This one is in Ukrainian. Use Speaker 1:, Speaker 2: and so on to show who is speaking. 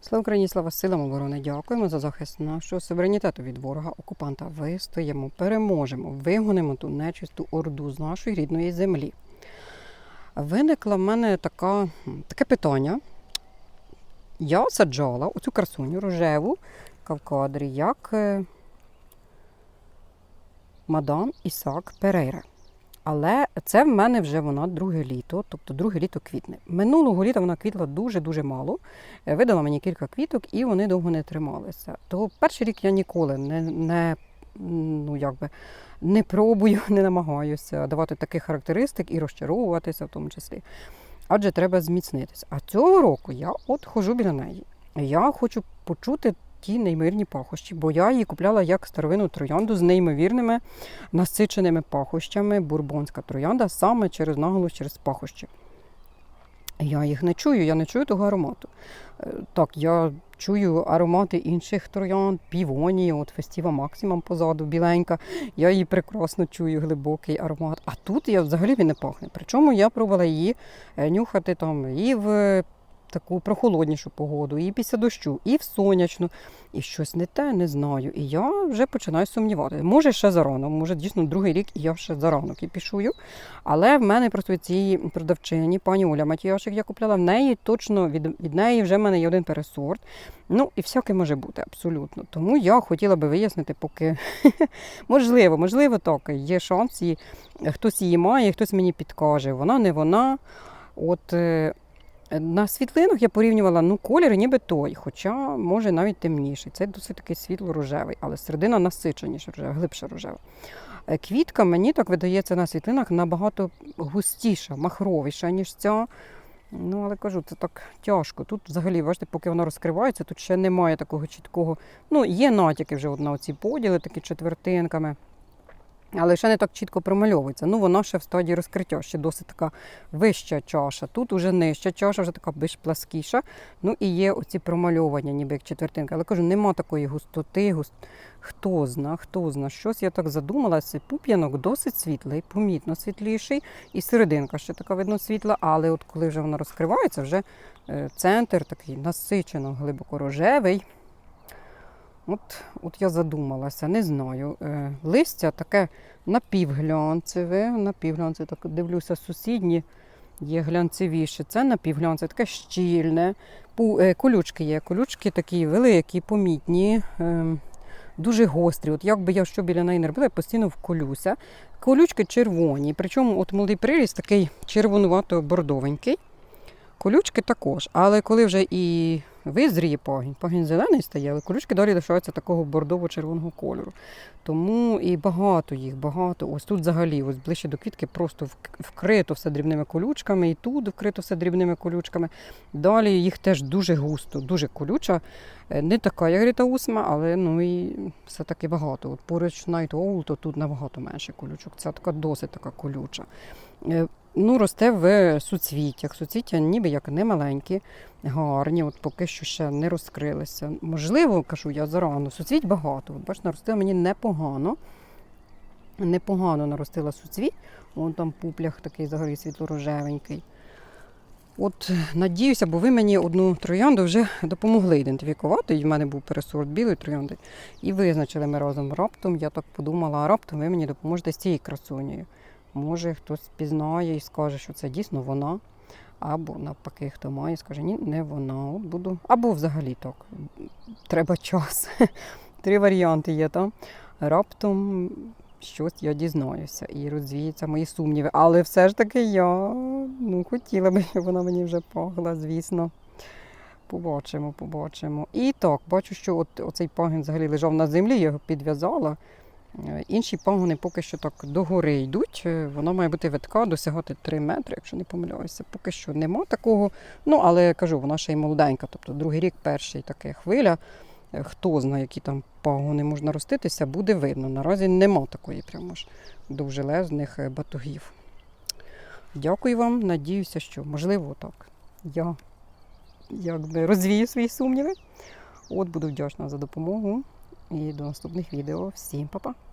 Speaker 1: Слава Україні, слава силам оборони! Дякуємо за захист нашого суверенітету від ворога окупанта. Вистоїмо, переможемо, вигонимо ту нечисту орду з нашої рідної землі. Виникла в мене така, таке питання. Я саджала оцю красуню рожеву яка в кадрі, як е, мадам Ісак Перейра. Але це в мене вже вона друге літо, тобто друге літо квітне. Минулого літа вона квітла дуже-дуже мало. Е, Видала мені кілька квіток, і вони довго не трималися. То перший рік я ніколи не, не, ну, якби, не пробую, не намагаюся давати таких характеристик і розчаровуватися в тому числі. Адже треба зміцнитися. А цього року я от хожу біля неї. Я хочу почути ті неймовірні пахощі, бо я її купляла як старовину троянду з неймовірними насиченими пахощами. Бурбонська троянда саме через наголос, через пахощі. Я їх не чую, я не чую того аромату. Е, Так, я чую аромати інших троянд, півонії, от фестіва Максимум позаду, біленька. Я її прекрасно чую, глибокий аромат. А тут я взагалі він не пахне. Причому я пробувала її е, нюхати там і в таку прохолоднішу погоду, і після дощу, і в сонячну. І щось не те, не знаю. І я вже починаю сумніватися. Може, ще зарано, може, дійсно другий рік і я ще зарано кипішую. Але в мене просто цієї продавчині, пані Оля Матіяшик, я купляла в неї, точно від, від неї вже в мене є один пересорт. Ну, і всяке може бути, абсолютно. Тому я хотіла би вияснити, поки можливо, можливо, так, є шанс, і хтось її має, хтось мені підкаже. Вона не вона. От е, на світлинах я порівнювала ну, колір ніби той, хоча може навіть темніший. Це досить такий світло-рожевий, але середина насиченіша, рожева, глибше рожева. Е, Квітка мені так видається на світлинах набагато густіша, махровіша, ніж ця. Ну, але кажу, це так тяжко. Тут взагалі, бачите, поки вона розкривається, тут ще немає такого чіткого. Ну, є натяки вже на оці поділи, такі четвертинками. Але ще не так чітко промальовується. Ну, вона ще в стадії розкриття, ще досить така вища чаша. Тут вже нижча чаша, вже така більш пласкіша. Ну і є оці промальовування, ніби як четвертинка. Але кажу, нема такої густоти. Густ... Хто зна, хто зна. Щось я так задумалася. Пуп'янок досить світлий, помітно світліший. І серединка ще така видно світла. Але от коли вже вона розкривається, вже е, центр такий насичено глибоко рожевий. От, от я задумалася, не знаю. Е, листя таке напівглянцеве, напівглянцеве, так дивлюся, сусідні є глянцевіше. Це напівглянцеве, таке щільне. Е, колючки є. Колючки такі великі, помітні, е, дуже гострі. От як я що біля неї не робила, я постійно вколюся. Колючки червоні. Причому от молодий приріст такий червонувато-бордовенький. Колючки також, але коли вже і визріє пагінь, пагінь зелений стає, але колючки далі лишаються такого бордово-червоного кольору. Тому і багато їх, багато. Ось тут взагалі, ось ближче до квітки, просто вкрито все дрібними колючками, і тут вкрито все дрібними колючками. Далі їх теж дуже густо, дуже колюча. Е, Не така, як Ріта Усма, але ну і все-таки багато. От поруч Night Owl, то тут набагато менше колючок. Ця така досить така колюча. Е, Ну, росте в суцвіттях. Суцвіття ніби як не маленькі, гарні, от поки що ще не розкрилися. Можливо, кажу я зарано. Суцвіть багато. От бачите, наростила мені непогано. Непогано наростила суцвіт. Вон там пуплях такий взагалі світло-рожевенький. От надіюся, бо ви мені одну троянду вже допомогли ідентифікувати. І в мене був пересорт білої троянди. І визначили ми разом раптом. Я так подумала, а раптом ви мені допоможете з цією красунею. Може, хтось пізнає і скаже, що це дійсно вона. Або навпаки, хто має, скаже, ні, не вона. От буду. Або взагалі так. Треба час. Три варіанти є там. Раптом щось я дізнаюся і розвіються мої сумніви. Але все ж таки я ну, хотіла би, щоб вона мені вже пахла, звісно. Побачимо, побачимо. І так, бачу, що от оцей пагін взагалі лежав на землі, я його підв'язала. Е, Інші пагони поки що так догори йдуть. Е, Вона має бути витка, досягати 3 метри, якщо не помиляюся. Поки що нема такого. Ну, але кажу, вона ще й молоденька. Тобто другий рік, перший така хвиля. Е, Хто знає, які там пагони можна роститися, буде видно. Наразі нема такої прямо ж довжелезних батогів. Дякую вам. Надіюся, що можливо так. Я якби розвію свої сумніви. От буду вдячна за допомогу. І до наступних відео. Всім па-па!